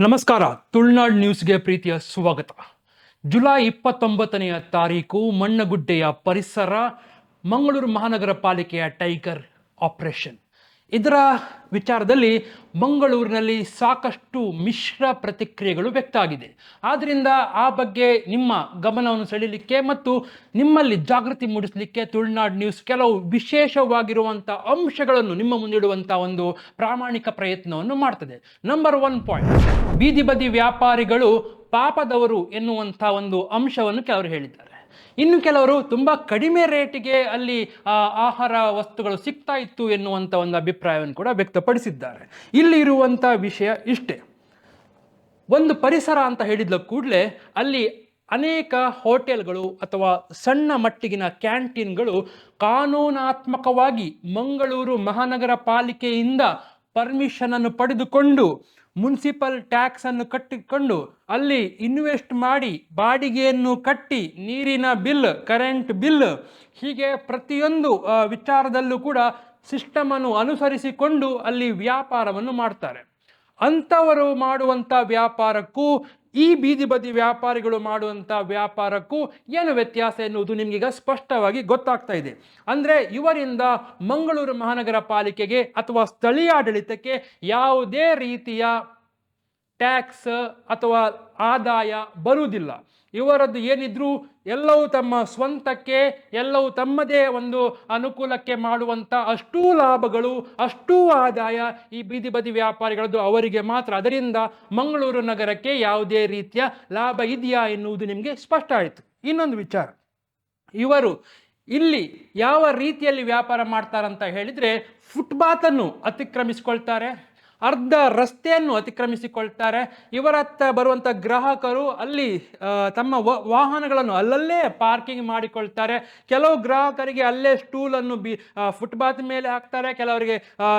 ನಮಸ್ಕಾರ, ತುಳುನಾಡು ನ್ಯೂಸ್ಗೆ ಪ್ರೀತಿಯ ಸ್ವಾಗತ. ಜುಲೈ ಇಪ್ಪತ್ತೊಂಬತ್ತನೆಯ ತಾರೀಕು, ಮಣ್ಣಗುಡ್ಡೆಯ ಪರಿಸರ, ಮಂಗಳೂರು ಮಹಾನಗರ ಪಾಲಿಕೆಯ ಟೈಗರ್ ಆಪರೇಷನ್. ಇದರ ವಿಚಾರದಲ್ಲಿ ಮಂಗಳೂರಿನಲ್ಲಿ ಸಾಕಷ್ಟು ಮಿಶ್ರ ಪ್ರತಿಕ್ರಿಯೆಗಳು ವ್ಯಕ್ತ ಆಗಿದೆ ಆದ್ದರಿಂದ ಆ ಬಗ್ಗೆ ನಿಮ್ಮ ಗಮನವನ್ನು ಸೆಳೀಲಿಕ್ಕೆ ಮತ್ತು ನಿಮ್ಮಲ್ಲಿ ಜಾಗೃತಿ ಮೂಡಿಸಲಿಕ್ಕೆ ತುಳುನಾಡು ನ್ಯೂಸ್ ಕೆಲವು ವಿಶೇಷವಾಗಿರುವಂಥ ಅಂಶಗಳನ್ನು ನಿಮ್ಮ ಮುಂದಿಡುವಂಥ ಒಂದು ಪ್ರಾಮಾಣಿಕ ಪ್ರಯತ್ನವನ್ನು ಮಾಡ್ತದೆ. ನಂಬರ್ ಒನ್ ಪಾಯಿಂಟ್ ಬೀದಿ ಬದಿ ವ್ಯಾಪಾರಿಗಳು ಪಾಪದವರು ಎನ್ನುವಂಥ ಒಂದು ಅಂಶವನ್ನು ಕೆಲವರು ಹೇಳಿದ್ದಾರೆ. ಇನ್ನು ಕೆಲವರು ತುಂಬ ಕಡಿಮೆ ರೇಟಿಗೆ ಅಲ್ಲಿ ಆಹಾರ ವಸ್ತುಗಳು ಸಿಗ್ತಾ ಇತ್ತು ಎನ್ನುವಂಥ ಒಂದು ಅಭಿಪ್ರಾಯವನ್ನು ಕೂಡ ವ್ಯಕ್ತಪಡಿಸಿದ್ದಾರೆ. ಇಲ್ಲಿ ಇರುವಂಥ ವಿಷಯ ಇಷ್ಟೇ. ಒಂದು ಪರಿಸರ ಅಂತ ಹೇಳಿದ ಕೂಡಲೇ ಅಲ್ಲಿ ಅನೇಕ ಹೋಟೆಲ್ಗಳು ಅಥವಾ ಸಣ್ಣ ಮಟ್ಟಿಗಿನ ಕ್ಯಾಂಟೀನ್ಗಳು ಕಾನೂನಾತ್ಮಕವಾಗಿ ಮಂಗಳೂರು ಮಹಾನಗರ ಪಾಲಿಕೆಯಿಂದ ಪರ್ಮಿಷನನ್ನು ಪಡೆದುಕೊಂಡು ಮುನ್ಸಿಪಲ್ ಟ್ಯಾಕ್ಸ್ ಅನ್ನು ಕಟ್ಟಿಕೊಂಡು ಅಲ್ಲಿ ಇನ್ವೆಸ್ಟ್ ಮಾಡಿ ಬಾಡಿಗೆಯನ್ನು ಕಟ್ಟಿ ನೀರಿನ ಬಿಲ್, ಕರೆಂಟ್ ಬಿಲ್ ಹೀಗೆ ಪ್ರತಿಯೊಂದು ವಿಚಾರದಲ್ಲೂ ಕೂಡ ಸಿಸ್ಟಮನ್ನು ಅನುಸರಿಸಿಕೊಂಡು ಅಲ್ಲಿ ವ್ಯಾಪಾರವನ್ನು ಮಾಡ್ತಾರೆ. ಅಂಥವರು ಮಾಡುವಂಥ ವ್ಯಾಪಾರಕ್ಕೂ ಈ ಬೀದಿ ಬದಿ ವ್ಯಾಪಾರಿಗಳು ಮಾಡುವಂಥ ವ್ಯಾಪಾರಕ್ಕೂ ಏನು ವ್ಯತ್ಯಾಸ ಎನ್ನುವುದು ನಿಮಗೀಗ ಸ್ಪಷ್ಟವಾಗಿ ಗೊತ್ತಾಗ್ತಾ ಇದೆ. ಅಂದರೆ ಇವರಿಂದ ಮಂಗಳೂರು ಮಹಾನಗರ ಪಾಲಿಕೆಗೆ ಅಥವಾ ಸ್ಥಳೀಯ ಆಡಳಿತಕ್ಕೆ ಯಾವುದೇ ರೀತಿಯ ಟ್ಯಾಕ್ಸ್ ಅಥವಾ ಆದಾಯ ಬರುವುದಿಲ್ಲ. ಇವರದ್ದು ಏನಿದ್ರೂ ಎಲ್ಲವೂ ತಮ್ಮ ಸ್ವಂತಕ್ಕೆ, ಎಲ್ಲವೂ ತಮ್ಮದೇ ಒಂದು ಅನುಕೂಲಕ್ಕೆ ಮಾಡುವಂಥ ಅಷ್ಟೂ ಲಾಭಗಳು, ಅಷ್ಟೂ ಆದಾಯ ಈ ಬೀದಿ ಬದಿ ವ್ಯಾಪಾರಿಗಳದ್ದು ಅವರಿಗೆ ಮಾತ್ರ. ಅದರಿಂದ ಮಂಗಳೂರು ನಗರಕ್ಕೆ ಯಾವುದೇ ರೀತಿಯ ಲಾಭ ಇದೆಯಾ ಎನ್ನುವುದು ನಿಮಗೆ ಸ್ಪಷ್ಟ ಆಯಿತು. ಇನ್ನೊಂದು ವಿಚಾರ. ಇವರು ಇಲ್ಲಿ ಯಾವ ರೀತಿಯಲ್ಲಿ ವ್ಯಾಪಾರ ಮಾಡ್ತಾರಂತ ಹೇಳಿದರೆ ಫುಟ್ಪಾತನ್ನು ಅತಿಕ್ರಮಿಸಿಕೊಳ್ತಾರೆ. ಅರ್ಧ ರಸ್ತೆಯನ್ನು ಅತಿಕ್ರಮಿಸಿಕೊಳ್ತಾರೆ. ಇವರತ್ತ ಬರುವಂಥ ಗ್ರಾಹಕರು ಅಲ್ಲಿ ತಮ್ಮ ವಾಹನಗಳನ್ನು ಅಲ್ಲಲ್ಲೇ ಪಾರ್ಕಿಂಗ್ ಮಾಡಿಕೊಳ್ತಾರೆ. ಕೆಲವು ಗ್ರಾಹಕರಿಗೆ ಅಲ್ಲೇ ಸ್ಟೂಲನ್ನು ಬಿ ಫುಟ್ಪಾತ್ ಮೇಲೆ ಹಾಕ್ತಾರೆ. ಕೆಲವರಿಗೆ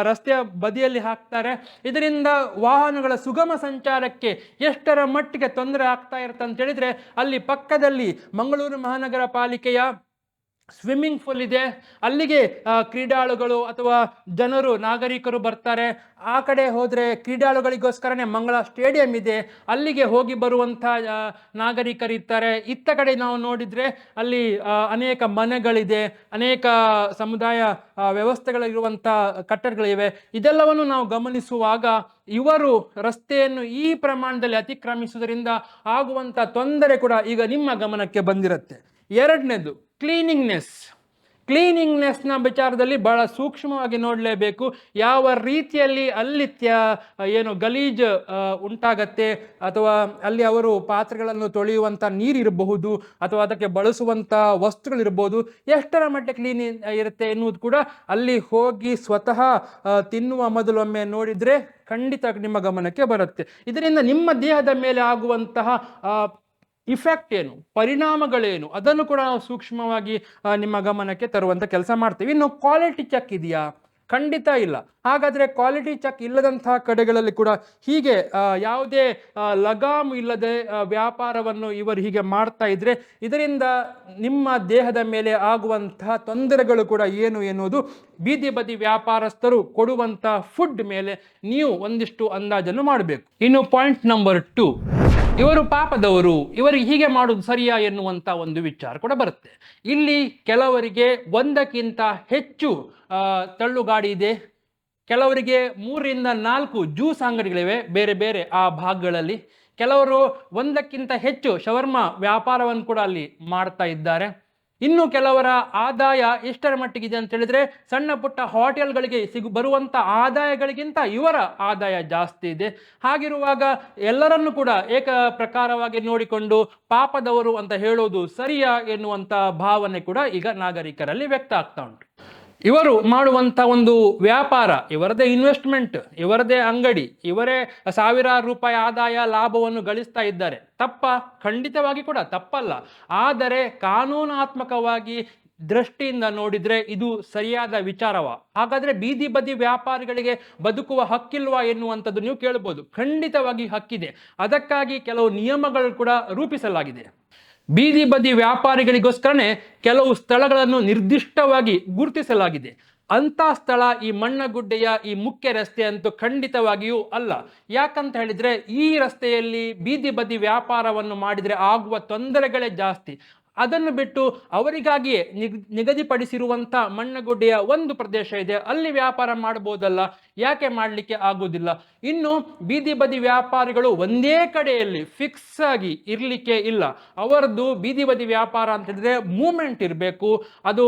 ರಸ್ತೆಯ ಬದಿಯಲ್ಲಿ ಹಾಕ್ತಾರೆ. ಇದರಿಂದ ವಾಹನಗಳ ಸುಗಮ ಸಂಚಾರಕ್ಕೆ ಎಷ್ಟರ ಮಟ್ಟಿಗೆ ತೊಂದರೆ ಆಗ್ತಾ ಇರುತ್ತೆ ಅಂತ ಹೇಳಿದ್ರೆ, ಅಲ್ಲಿ ಪಕ್ಕದಲ್ಲಿ ಮಂಗಳೂರು ಮಹಾನಗರ ಪಾಲಿಕೆಯ ಸ್ವಿಮ್ಮಿಂಗ್ ಪೂಲ್ ಇದೆ. ಅಲ್ಲಿಗೆ ಕ್ರೀಡಾಳುಗಳು ಅಥವಾ ಜನರು, ನಾಗರಿಕರು ಬರ್ತಾರೆ. ಆ ಕಡೆ ಹೋದರೆ ಕ್ರೀಡಾಳುಗಳಿಗೋಸ್ಕರನೇ ಮಂಗಳ ಸ್ಟೇಡಿಯಂ ಇದೆ. ಅಲ್ಲಿಗೆ ಹೋಗಿ ಬರುವಂಥ ನಾಗರಿಕರಿರ್ತಾರೆ. ಇತ್ತ ಕಡೆ ನಾವು ನೋಡಿದರೆ ಅಲ್ಲಿ ಅನೇಕ ಮನೆಗಳಿದೆ. ಅನೇಕ ಸಮುದಾಯ ವ್ಯವಸ್ಥೆಗಳಿರುವಂಥ ಕಟ್ಟಡಗಳಿವೆ. ಇದೆಲ್ಲವನ್ನು ನಾವು ಗಮನಿಸುವಾಗ ಇವರು ರಸ್ತೆಯನ್ನು ಈ ಪ್ರಮಾಣದಲ್ಲಿ ಅತಿಕ್ರಮಿಸುವುದರಿಂದ ಆಗುವಂಥ ತೊಂದರೆ ಕೂಡ ಈಗ ನಿಮ್ಮ ಗಮನಕ್ಕೆ ಬಂದಿರುತ್ತೆ. ಎರಡನೇದು ಕ್ಲೀನಿಂಗ್ನೆಸ್ ಕ್ಲೀನಿಂಗ್ನೆಸ್ನ ವಿಚಾರದಲ್ಲಿ ಬಹಳ ಸೂಕ್ಷ್ಮವಾಗಿ ನೋಡಲೇಬೇಕು. ಯಾವ ರೀತಿಯಲ್ಲಿ ಅಲ್ಲಿ ತ್ಯ- ಏನು ಗಲೀಜ್ ಉಂಟಾಗತ್ತೆ, ಅಥವಾ ಅಲ್ಲಿ ಅವರು ಪಾತ್ರೆಗಳನ್ನು ತೊಳೆಯುವಂಥ ನೀರಿರಬಹುದು, ಅಥವಾ ಅದಕ್ಕೆ ಬಳಸುವಂಥ ವಸ್ತುಗಳಿರ್ಬೋದು ಎಷ್ಟರ ಮಟ್ಟ ಕ್ಲೀನ್ ಇರುತ್ತೆ ಎನ್ನುವುದು ಕೂಡ ಅಲ್ಲಿ ಹೋಗಿ ಸ್ವತಃ ತಿನ್ನುವ ಮೊದಲೊಮ್ಮೆ ನೋಡಿದರೆ ಖಂಡಿತ ನಿಮ್ಮ ಗಮನಕ್ಕೆ ಬರುತ್ತೆ. ಇದರಿಂದ ನಿಮ್ಮ ದೇಹದ ಮೇಲೆ ಆಗುವಂತಹ ಇಫೆಕ್ಟ್ ಏನು? ಪರಿಣಾಮಗಳೇನು? ಅದನ್ನು ಕೂಡ ನಾವು ಸೂಕ್ಷ್ಮವಾಗಿ ನಿಮ್ಮ ಗಮನಕ್ಕೆ ತರುವಂಥ ಕೆಲಸ ಮಾಡ್ತೀವಿ. ಇನ್ನು ಕ್ವಾಲಿಟಿ ಚೆಕ್ ಇದೆಯಾ? ಖಂಡಿತ ಇಲ್ಲ. ಹಾಗಾದರೆ ಕ್ವಾಲಿಟಿ ಚೆಕ್ ಇಲ್ಲದಂತಹ ಕಡೆಗಳಲ್ಲಿ ಕೂಡ ಹೀಗೆ ಯಾವುದೇ ಲಗಾಮ್ ಇಲ್ಲದೆ ವ್ಯಾಪಾರವನ್ನು ಇವರು ಹೀಗೆ ಮಾಡ್ತಾ ಇದ್ರೆ ಇದರಿಂದ ನಿಮ್ಮ ದೇಹದ ಮೇಲೆ ಆಗುವಂತಹ ತೊಂದರೆಗಳು ಕೂಡ ಏನು ಎನ್ನುವುದು ಬೀದಿ ಬದಿ ವ್ಯಾಪಾರಸ್ಥರು ಕೊಡುವಂತಹ ಫುಡ್ ಮೇಲೆ ನೀವು ಒಂದಿಷ್ಟು ಅಂದಾಜನ್ನು ಮಾಡಬೇಕು. ಇನ್ನು ಪಾಯಿಂಟ್ ನಂಬರ್ ಟು ಇವರು ಪಾಪದವರು ಇವರಿಗೆ ಹೀಗೆ ಮಾಡೋದು ಸರಿಯಾ ಎನ್ನುವಂಥ ಒಂದು ವಿಚಾರ ಕೂಡ ಬರುತ್ತೆ. ಇಲ್ಲಿ ಕೆಲವರಿಗೆ ಒಂದಕ್ಕಿಂತ ಹೆಚ್ಚು ತಳ್ಳುಗಾಡಿ ಇದೆ. ಕೆಲವರಿಗೆ ಮೂರರಿಂದ ನಾಲ್ಕು ಜ್ಯೂಸ್ ಅಂಗಡಿಗಳಿವೆ, ಬೇರೆ ಬೇರೆ ಆ ಭಾಗಗಳಲ್ಲಿ. ಕೆಲವರು ಒಂದಕ್ಕಿಂತ ಹೆಚ್ಚು ಶವರ್ಮ ವ್ಯಾಪಾರವನ್ನು ಕೂಡ ಅಲ್ಲಿ ಮಾಡ್ತಾ ಇದ್ದಾರೆ. ಇನ್ನು ಕೆಲವರ ಆದಾಯ ಎಷ್ಟರ ಮಟ್ಟಿಗಿದೆ ಅಂತ ಹೇಳಿದ್ರೆ, ಸಣ್ಣ ಪುಟ್ಟ ಹೋಟೆಲ್ಗಳಿಗೆ ಸಿಗು ಬರುವಂಥ ಆದಾಯಗಳಿಗಿಂತ ಇವರ ಆದಾಯ ಜಾಸ್ತಿ ಇದೆ. ಹಾಗಿರುವಾಗ ಎಲ್ಲರನ್ನು ಕೂಡ ಏಕ ಪ್ರಕಾರವಾಗಿ ನೋಡಿಕೊಂಡು ಪಾಪದವರು ಅಂತ ಹೇಳೋದು ಸರಿಯಾ ಎನ್ನುವಂಥ ಭಾವನೆ ಕೂಡ ಈಗ ನಾಗರಿಕರಲ್ಲಿ ವ್ಯಕ್ತ ಆಗ್ತಾ ಉಂಟು. ಇವರು ಮಾಡುವಂಥ ಒಂದು ವ್ಯಾಪಾರ, ಇವರದೇ ಇನ್ವೆಸ್ಟ್ಮೆಂಟ್ ಇವರದೇ ಅಂಗಡಿ, ಇವರೇ ಸಾವಿರಾರು ರೂಪಾಯಿ ಆದಾಯ ಲಾಭವನ್ನು ಗಳಿಸ್ತಾ ಇದ್ದಾರೆ. ತಪ್ಪ, ಖಂಡಿತವಾಗಿ ಕೂಡ ತಪ್ಪಲ್ಲ. ಆದರೆ ಕಾನೂನಾತ್ಮಕವಾಗಿ ದೃಷ್ಟಿಯಿಂದ ನೋಡಿದರೆ ಇದು ಸರಿಯಾದ ವಿಚಾರವ. ಹಾಗಾದರೆ ಬೀದಿ ಬದಿ ವ್ಯಾಪಾರಿಗಳಿಗೆ ಬದುಕುವ ಹಕ್ಕಿಲ್ವಾ ಎನ್ನುವಂಥದ್ದು ನೀವು ಕೇಳ್ಬೋದು. ಖಂಡಿತವಾಗಿ ಹಕ್ಕಿದೆ. ಅದಕ್ಕಾಗಿ ಕೆಲವು ನಿಯಮಗಳು ಕೂಡ ರೂಪಿಸಲಾಗಿದೆ. ಬೀದಿ ಬದಿ ವ್ಯಾಪಾರಿಗಳಿಗೋಸ್ಕರನೇ ಕೆಲವು ಸ್ಥಳಗಳನ್ನು ನಿರ್ದಿಷ್ಟವಾಗಿ ಗುರುತಿಸಲಾಗಿದೆ. ಅಂಥ ಸ್ಥಳ ಈ ಮಣ್ಣಗುಡ್ಡೆಯ ಈ ಮುಖ್ಯ ರಸ್ತೆ ಅಂತೂ ಖಂಡಿತವಾಗಿಯೂ ಅಲ್ಲ. ಯಾಕಂತ ಹೇಳಿದ್ರೆ ಈ ರಸ್ತೆಯಲ್ಲಿ ಬೀದಿ ಬದಿ ವ್ಯಾಪಾರವನ್ನು ಮಾಡಿದರೆ ಆಗುವ ತೊಂದರೆಗಳೇ ಜಾಸ್ತಿ. ಅದನ್ನು ಬಿಟ್ಟು ಅವರಿಗಾಗಿಯೇ ನಿಗ್, ನಿಗದಿಪಡಿಸಿರುವಂಥ ಮಣ್ಣಗುಡ್ಡೆಯ ಒಂದು ಪ್ರದೇಶ ಇದೆ. ಅಲ್ಲಿ ವ್ಯಾಪಾರ ಮಾಡಬಹುದಲ್ಲ? ಯಾಕೆ ಮಾಡಲಿಕ್ಕೆ ಆಗುವುದಿಲ್ಲ? ಇನ್ನು ಬೀದಿ ಬದಿ ವ್ಯಾಪಾರಿಗಳು ಒಂದೇ ಕಡೆಯಲ್ಲಿ ಫಿಕ್ಸ್ ಆಗಿ ಇರಲಿಕ್ಕೆ ಇಲ್ಲ. ಅವರದ್ದು ಬೀದಿ ಬದಿ ವ್ಯಾಪಾರ ಅಂತ ಹೇಳಿದ್ರೆ ಮೂಮೆಂಟ್ ಇರಬೇಕು. ಅದು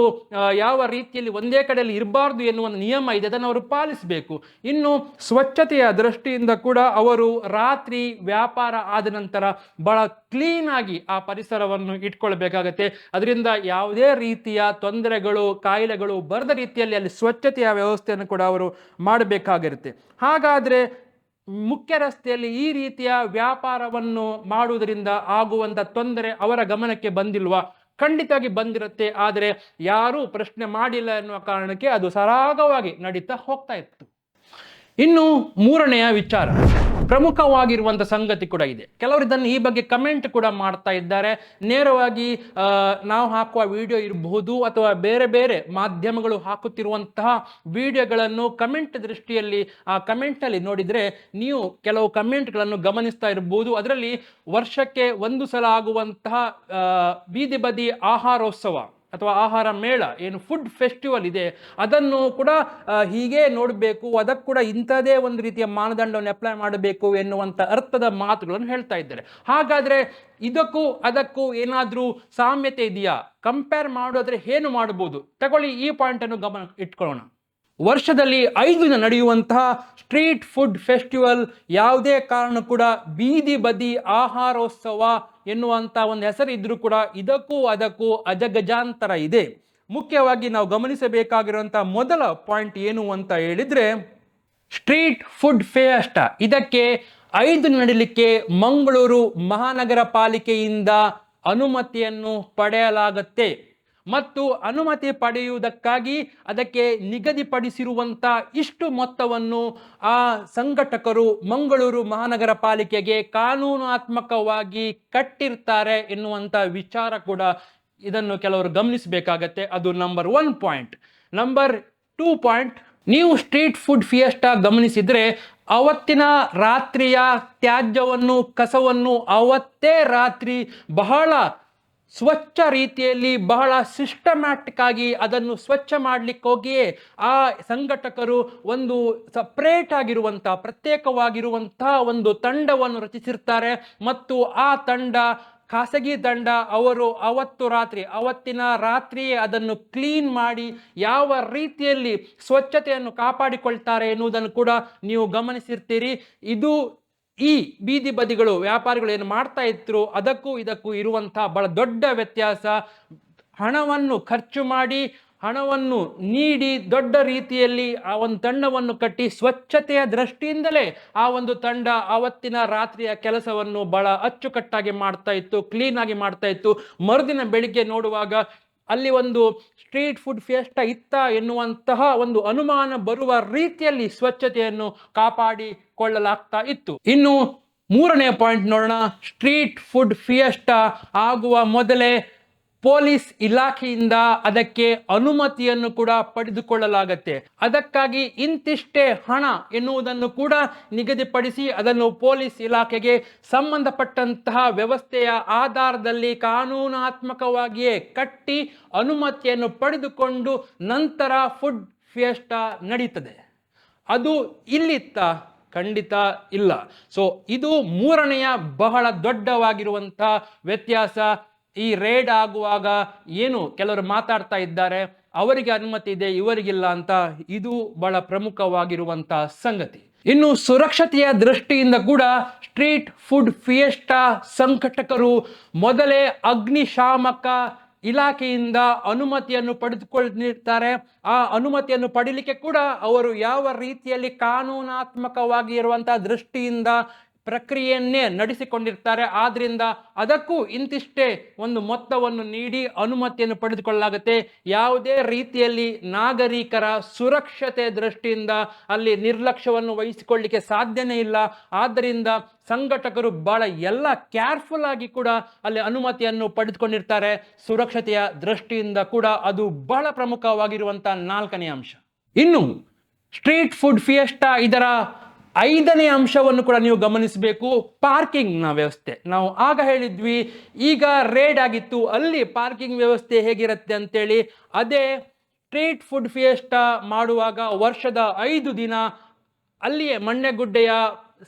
ಯಾವ ರೀತಿಯಲ್ಲಿ ಒಂದೇ ಕಡೆಯಲ್ಲಿ ಇರಬಾರ್ದು ಎನ್ನುವ ನಿಯಮ ಇದೆ. ಅದನ್ನು ಅವರು ಪಾಲಿಸಬೇಕು. ಇನ್ನು ಸ್ವಚ್ಛತೆಯ ದೃಷ್ಟಿಯಿಂದ ಕೂಡ ಅವರು ರಾತ್ರಿ ವ್ಯಾಪಾರ ಆದ ನಂತರ ಬಹಳ ಕ್ಲೀನ್ ಆಗಿ ಆ ಪರಿಸರವನ್ನು ಇಟ್ಕೊಳ್ಬೇಕಾಗತ್ತೆ. ಅದರಿಂದ ಯಾವುದೇ ರೀತಿಯ ತೊಂದರೆಗಳು, ಕಾಯಿಲೆಗಳು ಬರದ ರೀತಿಯಲ್ಲಿ ಅಲ್ಲಿ ಸ್ವಚ್ಛತೆಯ ವ್ಯವಸ್ಥೆಯನ್ನು ಕೂಡ ಅವರು ಮಾಡಬೇಕಾಗಿರುತ್ತೆ. ಹಾಗಾದರೆ ಮುಖ್ಯ ರಸ್ತೆಯಲ್ಲಿ ಈ ರೀತಿಯ ವ್ಯಾಪಾರವನ್ನು ಮಾಡುವುದರಿಂದ ಆಗುವಂಥ ತೊಂದರೆ ಅವರ ಗಮನಕ್ಕೆ ಬಂದಿಲ್ವಾ? ಖಂಡಿತವಾಗಿ ಬಂದಿರುತ್ತೆ. ಆದರೆ ಯಾರೂ ಪ್ರಶ್ನೆ ಮಾಡಿಲ್ಲ ಎನ್ನುವ ಕಾರಣಕ್ಕೆ ಅದು ಸರಾಗವಾಗಿ ನಡೀತಾ ಹೋಗ್ತಾ ಇತ್ತು. ಇನ್ನು ಮೂರನೆಯ ವಿಚಾರ. ಪ್ರಮುಖವಾಗಿರುವಂಥ ಸಂಗತಿ ಕೂಡ ಇದೆ. ಕೆಲವರು ಇದನ್ನು ಈ ಬಗ್ಗೆ ಕಮೆಂಟ್ ಕೂಡ ಮಾಡ್ತಾ ಇದ್ದಾರೆ. ನೇರವಾಗಿ ನಾವು ಹಾಕುವ ವಿಡಿಯೋ ಇರಬಹುದು ಅಥವಾ ಬೇರೆ ಬೇರೆ ಮಾಧ್ಯಮಗಳು ಹಾಕುತ್ತಿರುವಂತಹ ವಿಡಿಯೋಗಳನ್ನು ಕಮೆಂಟ್ ದೃಷ್ಟಿಯಲ್ಲಿ, ಆ ಕಮೆಂಟಲ್ಲಿ ನೋಡಿದರೆ ನೀವು ಕೆಲವು ಕಮೆಂಟ್ಗಳನ್ನು ಗಮನಿಸ್ತಾ ಇರಬಹುದು ಅದರಲ್ಲಿ ವರ್ಷಕ್ಕೆ ಒಂದು ಸಲ ಆಗುವಂತಹ ಬೀದಿ ಬದಿ ಆಹಾರೋತ್ಸವ. ಅಥವಾ ಆಹಾರ ಮೇಳ, ಏನು ಫುಡ್ ಫೆಸ್ಟಿವಲ್ ಇದೆ, ಅದನ್ನು ಕೂಡ ಹೀಗೆ ನೋಡಬೇಕು ಅದಕ್ಕೆ ಕೂಡ ಇಂಥದೇ ಒಂದು ರೀತಿಯ ಮಾನದಂಡವನ್ನು ಅಪ್ಲೈ ಮಾಡಬೇಕು ಎನ್ನುವಂಥ ಅರ್ಥದ ಮಾತುಗಳನ್ನು ಹೇಳ್ತಾ ಇದ್ದಾರೆ. ಹಾಗಾದರೆ ಇದಕ್ಕೂ ಅದಕ್ಕೂ ಏನಾದರೂ ಸಾಮ್ಯತೆ ಇದೆಯಾ? ಕಂಪೇರ್ ಮಾಡೋದ್ರೆ ಏನು ಮಾಡ್ಬೋದು? ತಗೊಳ್ಳಿ ಈ ಪಾಯಿಂಟನ್ನು ಗಮನ ಇಟ್ಕೊಳ್ಳೋಣ. ವರ್ಷದಲ್ಲಿ ಐದು ದಿನ ನಡೆಯುವಂತಹ ಸ್ಟ್ರೀಟ್ ಫುಡ್ ಫೆಸ್ಟಿವಲ್ ಯಾವುದೇ ಕಾರಣ ಕೂಡ ಬೀದಿ ಬದಿ ಆಹಾರೋತ್ಸವ ಎನ್ನುವಂಥ ಒಂದು ಹೆಸರು ಇದ್ರೂ ಕೂಡ ಇದಕ್ಕೂ ಅದಕ್ಕೂ ಅಜಗಜಾಂತರ ಇದೆ. ಮುಖ್ಯವಾಗಿ ನಾವು ಗಮನಿಸಬೇಕಾಗಿರುವಂಥ ಮೊದಲ ಪಾಯಿಂಟ್ ಏನು ಅಂತ ಹೇಳಿದ್ರೆ ಸ್ಟ್ರೀಟ್ ಫುಡ್ ಫೇಸ್ಟ. ಇದಕ್ಕೆ ಐದು ನಡೀಲಿಕ್ಕೆ ಮಂಗಳೂರು ಮಹಾನಗರ ಪಾಲಿಕೆಯಿಂದ ಅನುಮತಿಯನ್ನು ಪಡೆಯಲಾಗತ್ತೆ. ಮತ್ತು ಅನುಮತಿ ಪಡೆಯುವುದಕ್ಕಾಗಿ ಅದಕ್ಕೆ ನಿಗದಿಪಡಿಸಿರುವಂಥ ಇಷ್ಟು ಮೊತ್ತವನ್ನು ಆ ಸಂಘಟಕರು ಮಂಗಳೂರು ಮಹಾನಗರ ಪಾಲಿಕೆಗೆ ಕಾನೂನಾತ್ಮಕವಾಗಿ ಕಟ್ಟಿರ್ತಾರೆ ಎನ್ನುವಂಥ ವಿಚಾರ ಕೂಡ ಇದನ್ನು ಕೆಲವರು ಗಮನಿಸಬೇಕಾಗತ್ತೆ. ಅದು number one point number two point ನೀವು ಸ್ಟ್ರೀಟ್ ಫುಡ್ ಫಿಯೆಸ್ಟಾ ಗಮನಿಸಿದರೆ ಅವತ್ತಿನ ರಾತ್ರಿಯ ತ್ಯಾಜ್ಯವನ್ನು, ಕಸವನ್ನು ಅವತ್ತೇ ರಾತ್ರಿ ಬಹಳ ಸ್ವಚ್ಛ ರೀತಿಯಲ್ಲಿ ಬಹಳ ಸಿಸ್ಟಮ್ಯಾಟಿಕ್ ಆಗಿ ಅದನ್ನು ಸ್ವಚ್ಛ ಮಾಡಲಿಕ್ಕೋಗಿಯೇ ಆ ಸಂಘಟಕರು ಒಂದು ಸಪ್ರೇಟ್ ಆಗಿರುವಂಥ ಪ್ರತ್ಯೇಕವಾಗಿರುವಂತಹ ಒಂದು ತಂಡವನ್ನು ರಚಿಸಿರ್ತಾರೆ. ಮತ್ತು ಆ ತಂಡ, ಖಾಸಗಿ ತಂಡ, ಅವರು ಅವತ್ತು ರಾತ್ರಿ, ಅವತ್ತಿನ ರಾತ್ರಿಯೇ ಅದನ್ನು ಕ್ಲೀನ್ ಮಾಡಿ ಯಾವ ರೀತಿಯಲ್ಲಿ ಸ್ವಚ್ಛತೆಯನ್ನು ಕಾಪಾಡಿಕೊಳ್ತಾರೆ ಎನ್ನುವುದನ್ನು ಕೂಡ ನೀವು ಗಮನಿಸಿರ್ತೀರಿ. ಇದು ಈ ಬೀದಿ ಬದಿಗಳು ವ್ಯಾಪಾರಿಗಳು ಏನು ಮಾಡ್ತಾ ಇದ್ರು, ಅದಕ್ಕೂ ಇದಕ್ಕೂ ಇರುವಂತಹ ಬಹಳ ದೊಡ್ಡ ವ್ಯತ್ಯಾಸ. ಹಣವನ್ನು ಖರ್ಚು ಮಾಡಿ, ಹಣವನ್ನು ನೀಡಿ ದೊಡ್ಡ ರೀತಿಯಲ್ಲಿ ಆ ಒಂದು ತಂಡವನ್ನು ಕಟ್ಟಿ ಸ್ವಚ್ಛತೆಯ ದೃಷ್ಟಿಯಿಂದಲೇ ಆ ಒಂದು ತಂಡ ಆವತ್ತಿನ ರಾತ್ರಿಯ ಕೆಲಸವನ್ನು ಬಹಳ ಅಚ್ಚುಕಟ್ಟಾಗಿ ಮಾಡ್ತಾ ಇತ್ತು ಕ್ಲೀನಾಗಿ ಮಾಡ್ತಾ ಇತ್ತು. ಮರುದಿನ ಬೆಳಿಗ್ಗೆ ನೋಡುವಾಗ ಅಲ್ಲಿ ಒಂದು ಸ್ಟ್ರೀಟ್ ಫುಡ್ ಫೇಸ್ಟ ಇತ್ತ ಎನ್ನುವಂತಹ ಒಂದು ಅನುಮಾನ ಬರುವ ರೀತಿಯಲ್ಲಿ ಸ್ವಚ್ಛತೆಯನ್ನು ಕಾಪಾಡಿಕೊಳ್ಳಲಾಗ್ತಾ ಇತ್ತು. ಇನ್ನು ಮೂರನೇ ಪಾಯಿಂಟ್ ನೋಡೋಣ. ಸ್ಟ್ರೀಟ್ ಫುಡ್ ಫಿಯೆಸ್ಟ ಆಗುವ ಮೊದಲೇ ಪೊಲೀಸ್ ಇಲಾಖೆಯಿಂದ ಅದಕ್ಕೆ ಅನುಮತಿಯನ್ನು ಕೂಡ ಪಡೆದುಕೊಳ್ಳಲಾಗತ್ತೆ. ಅದಕ್ಕಾಗಿ ಇಂತಿಷ್ಟೇ ಹಣ ಎನ್ನುವುದನ್ನು ಕೂಡ ನಿಗದಿಪಡಿಸಿ ಅದನ್ನು ಪೊಲೀಸ್ ಇಲಾಖೆಗೆ ಸಂಬಂಧಪಟ್ಟಂತಹ ವ್ಯವಸ್ಥೆಯ ಆಧಾರದಲ್ಲಿ ಕಾನೂನಾತ್ಮಕವಾಗಿಯೇ ಕಟ್ಟಿ ಅನುಮತಿಯನ್ನು ಪಡೆದುಕೊಂಡು ನಂತರ ಫುಡ್ ಫಿಯೆಸ್ಟಾ ನಡೀತದೆ. ಅದು ಇಲ್ಲಿತ್ತ ಖಂಡಿತ ಇಲ್ಲ. ಸೊ ಇದು ಮೂರನೆಯ ಬಹಳ ದೊಡ್ಡವಾಗಿರುವಂಥ ವ್ಯತ್ಯಾಸ ಈ ರೇಡ್ ಆಗುವಾಗ ಏನು ಕೆಲವರು ಮಾತಾಡ್ತಾ ಇದ್ದಾರೆ? ಅವರಿಗೆ ಅನುಮತಿ ಇದೆ, ಇವರಿಗಿಲ್ಲ ಅಂತ ಇದು ಬಹಳ ಪ್ರಮುಖವಾಗಿರುವಂಥ ಸಂಗತಿ. ಇನ್ನು ಸುರಕ್ಷತೆಯ ದೃಷ್ಟಿಯಿಂದ ಕೂಡ ಸ್ಟ್ರೀಟ್ ಫುಡ್ ಫಿಯೆಸ್ಟಾ ಸಂಘಟಕರು ಮೊದಲೇ ಅಗ್ನಿಶಾಮಕ ಇಲಾಖೆಯಿಂದ ಅನುಮತಿಯನ್ನು ಪಡೆದುಕೊಂಡಿರ್ತಾರೆ. ಆ ಅನುಮತಿಯನ್ನು ಪಡೀಲಿಕ್ಕೆ ಕೂಡ ಅವರು ಯಾವ ರೀತಿಯಲ್ಲಿ ಕಾನೂನಾತ್ಮಕವಾಗಿ ಇರುವಂತಹ ದೃಷ್ಟಿಯಿಂದ ಪ್ರಕ್ರಿಯೆಯನ್ನೇ ನಡೆಸಿಕೊಂಡಿರ್ತಾರೆ. ಆದ್ದರಿಂದ ಅದಕ್ಕೂ ಇಂತಿಷ್ಟೇ ಒಂದು ಮೊತ್ತವನ್ನು ನೀಡಿ ಅನುಮತಿಯನ್ನು ಪಡೆದುಕೊಳ್ಳಲಾಗುತ್ತೆ. ಯಾವುದೇ ರೀತಿಯಲ್ಲಿ ನಾಗರಿಕರ ಸುರಕ್ಷತೆ ದೃಷ್ಟಿಯಿಂದ ಅಲ್ಲಿ ನಿರ್ಲಕ್ಷ್ಯವನ್ನು ವಹಿಸಿಕೊಳ್ಳಿಕ್ಕೆ ಸಾಧ್ಯನೇ ಇಲ್ಲ. ಆದ್ದರಿಂದ ಸಂಘಟಕರು ಬಹಳ ಎಲ್ಲ ಕೇರ್ಫುಲ್ ಆಗಿ ಕೂಡ ಅಲ್ಲಿ ಅನುಮತಿಯನ್ನು ಪಡೆದುಕೊಂಡಿರ್ತಾರೆ. ಸುರಕ್ಷತೆಯ ದೃಷ್ಟಿಯಿಂದ ಕೂಡ ಅದು ಬಹಳ ಪ್ರಮುಖವಾಗಿರುವಂಥ ನಾಲ್ಕನೇ ಅಂಶ. ಇನ್ನು ಸ್ಟ್ರೀಟ್ ಫುಡ್ ಫಿಯೆಸ್ಟಾ ಇದರ ಐದನೇ ಅಂಶವನ್ನು ಕೂಡ ನೀವು ಗಮನಿಸಬೇಕು. ಪಾರ್ಕಿಂಗ್ನ ವ್ಯವಸ್ಥೆ. ನಾವು ಆಗ ಹೇಳಿದ್ವಿ, ಈಗ ರೇಡ್ ಆಗಿತ್ತು, ಅಲ್ಲಿ ಪಾರ್ಕಿಂಗ್ ವ್ಯವಸ್ಥೆ ಹೇಗಿರುತ್ತೆ ಅಂತೇಳಿ. ಅದೇ ಸ್ಟ್ರೀಟ್ ಫುಡ್ ಫಿಯೆಸ್ಟ ಮಾಡುವಾಗ ವರ್ಷದ ಐದು ದಿನ ಅಲ್ಲಿಯೇ ಮಣ್ಣೆಗುಡ್ಡೆಯ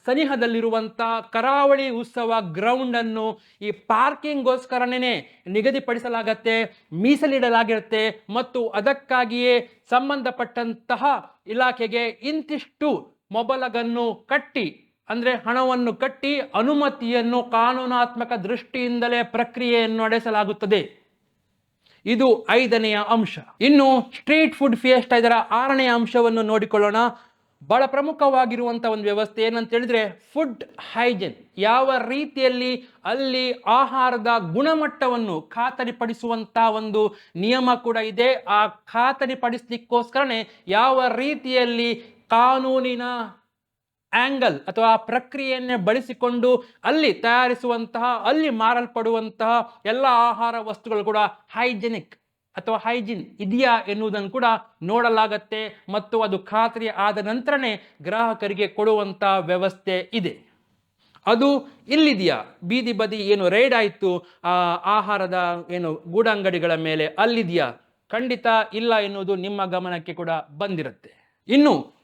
ಸನಿಹದಲ್ಲಿರುವಂಥ ಕರಾವಳಿ ಉತ್ಸವ ಗ್ರೌಂಡನ್ನು ಈ ಪಾರ್ಕಿಂಗ್ಗೋಸ್ಕರನೇ ನಿಗದಿಪಡಿಸಲಾಗತ್ತೆ, ಮೀಸಲಿಡಲಾಗಿರುತ್ತೆ ಮತ್ತು ಅದಕ್ಕಾಗಿಯೇ ಸಂಬಂಧಪಟ್ಟಂತಹ ಇಲಾಖೆಗೆ ಇಂತಿಷ್ಟು ಮೊಬಲಗನ್ನು ಕಟ್ಟಿ, ಅಂದರೆ ಹಣವನ್ನು ಕಟ್ಟಿ ಅನುಮತಿಯನ್ನು ಕಾನೂನಾತ್ಮಕ ದೃಷ್ಟಿಯಿಂದಲೇ ಪ್ರಕ್ರಿಯೆಯನ್ನು ನಡೆಸಲಾಗುತ್ತದೆ. ಇದು ಐದನೆಯ ಅಂಶ. ಇನ್ನು ಸ್ಟ್ರೀಟ್ ಫುಡ್ ಫಿಯೆಸ್ಟ್ ಇದರ ಆರನೆಯ ಅಂಶವನ್ನು ನೋಡಿಕೊಳ್ಳೋಣ. ಬಹಳ ಪ್ರಮುಖವಾಗಿರುವಂಥ ಒಂದು ವ್ಯವಸ್ಥೆ ಏನಂತ ಹೇಳಿದ್ರೆ ಫುಡ್ ಹೈಜೆನ್, ಯಾವ ರೀತಿಯಲ್ಲಿ ಅಲ್ಲಿ ಆಹಾರದ ಗುಣಮಟ್ಟವನ್ನು ಖಾತರಿಪಡಿಸುವಂಥ ಒಂದು ನಿಯಮ ಕೂಡ ಇದೆ. ಆ ಖಾತರಿಪಡಿಸ್ಲಿಕ್ಕೋಸ್ಕರನೇ ಯಾವ ರೀತಿಯಲ್ಲಿ ಕಾನೂನಿನ ಆಂಗಲ್ ಅಥವಾ ಆ ಪ್ರಕ್ರಿಯೆಯನ್ನೇ ಬಳಸಿಕೊಂಡು ಅಲ್ಲಿ ತಯಾರಿಸುವಂತಹ, ಅಲ್ಲಿ ಮಾರಲ್ಪಡುವಂತಹ ಎಲ್ಲ ಆಹಾರ ವಸ್ತುಗಳು ಕೂಡ ಹೈಜೆನಿಕ್ ಅಥವಾ ಹೈಜಿನ್ ಇದೆಯಾ ಎನ್ನುವುದನ್ನು ಕೂಡ ನೋಡಲಾಗತ್ತೆ ಮತ್ತು ಅದು ಖಾತ್ರಿ ಆದ ನಂತರನೇ ಗ್ರಾಹಕರಿಗೆ ಕೊಡುವಂಥ ವ್ಯವಸ್ಥೆ ಇದೆ. ಅದು ಇಲ್ಲಿದೆಯಾ? ಬೀದಿ ಬದಿ ಏನು ರೈಡ್ ಆಯಿತು? ಆಹಾರದ ಏನು ಗೂಡಂಗಡಿಗಳ ಮೇಲೆ ಅಲ್ಲಿದೆಯಾ? ಖಂಡಿತ ಇಲ್ಲ ಎನ್ನುವುದು ನಿಮ್ಮ ಗಮನಕ್ಕೆ ಕೂಡ ಬಂದಿರುತ್ತೆ. ಇನ್ನು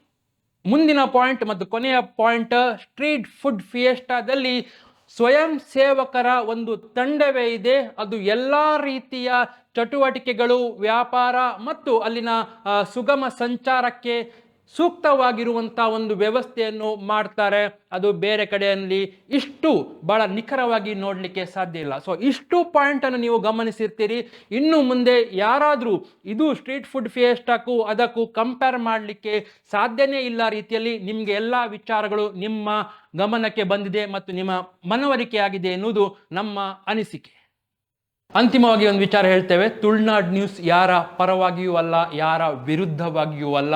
ಮುಂದಿನ ಪಾಯಿಂಟ್ ಮತ್ತು ಕೊನೆಯ ಪಾಯಿಂಟ್ ಸ್ಟ್ರೀಟ್ ಫುಡ್ ಫಿಯೆಸ್ಟಾದಲ್ಲಿ ಸ್ವಯಂ ಸೇವಕರ ಒಂದು ತಂಡವೇ ಇದೆ. ಅದು ಎಲ್ಲ ರೀತಿಯ ಚಟುವಟಿಕೆಗಳು, ವ್ಯಾಪಾರ ಮತ್ತು ಅಲ್ಲಿನ ಸುಗಮ ಸಂಚಾರಕ್ಕೆ ಸೂಕ್ತವಾಗಿರುವಂಥ ಒಂದು ವ್ಯವಸ್ಥೆಯನ್ನು ಮಾಡ್ತಾರೆ. ಅದು ಬೇರೆ ಕಡೆಯಲ್ಲಿ ಇಷ್ಟು ಬಹಳ ನಿಖರವಾಗಿ ನೋಡಲಿಕ್ಕೆ ಸಾಧ್ಯ ಇಲ್ಲ. ಸೊ ಇಷ್ಟು ಪಾಯಿಂಟನ್ನು ನೀವು ಗಮನಿಸಿರ್ತೀರಿ. ಇನ್ನು ಮುಂದೆ ಯಾರಾದರೂ ಇದು ಸ್ಟ್ರೀಟ್ ಫುಡ್ ಫಿಯೆಸ್ಟಾಕ್ಕೂ ಅದಕ್ಕೂ ಕಂಪೇರ್ ಮಾಡಲಿಕ್ಕೆ ಸಾಧ್ಯನೇ ಇಲ್ಲ ರೀತಿಯಲ್ಲಿ ನಿಮಗೆ ಎಲ್ಲ ವಿಚಾರಗಳು ನಿಮ್ಮ ಗಮನಕ್ಕೆ ಬಂದಿದೆ ಮತ್ತು ನಿಮ್ಮ ಮನವರಿಕೆಯಾಗಿದೆ ಎನ್ನುವುದು ನಮ್ಮ ಅನಿಸಿಕೆ. ಅಂತಿಮವಾಗಿ ಒಂದು ವಿಚಾರ ಹೇಳ್ತೇವೆ. ತುಳ್ನಾಡ್ ನ್ಯೂಸ್ ಯಾರ ಪರವಾಗಿಯೂ ಅಲ್ಲ, ಯಾರ ವಿರುದ್ಧವಾಗಿಯೂ ಅಲ್ಲ.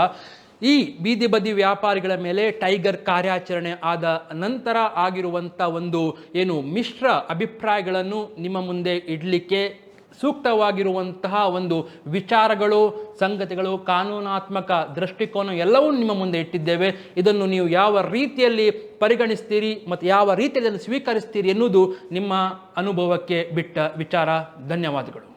ಈ ಬೀದಿ ಬದಿ ವ್ಯಾಪಾರಿಗಳ ಮೇಲೆ ಟೈಗರ್ ಕಾರ್ಯಾಚರಣೆ ಆದ ನಂತರ ಆಗಿರುವಂಥ ಒಂದು ಏನು ಮಿಶ್ರ ಅಭಿಪ್ರಾಯಗಳನ್ನು ನಿಮ್ಮ ಮುಂದೆ ಇಡಲಿಕ್ಕೆ ಸೂಕ್ತವಾಗಿರುವಂತಹ ಒಂದು ವಿಚಾರಗಳು, ಸಂಗತಿಗಳು, ಕಾನೂನಾತ್ಮಕ ದೃಷ್ಟಿಕೋನ ಎಲ್ಲವೂ ನಿಮ್ಮ ಮುಂದೆ ಇಟ್ಟಿದ್ದೇವೆ. ಇದನ್ನು ನೀವು ಯಾವ ರೀತಿಯಲ್ಲಿ ಪರಿಗಣಿಸ್ತೀರಿ ಮತ್ತು ಯಾವ ರೀತಿಯಲ್ಲಿ ಸ್ವೀಕರಿಸ್ತೀರಿ ಎನ್ನುವುದು ನಿಮ್ಮ ಅನುಭವಕ್ಕೆ ಬಿಟ್ಟ ವಿಚಾರ. ಧನ್ಯವಾದಗಳು.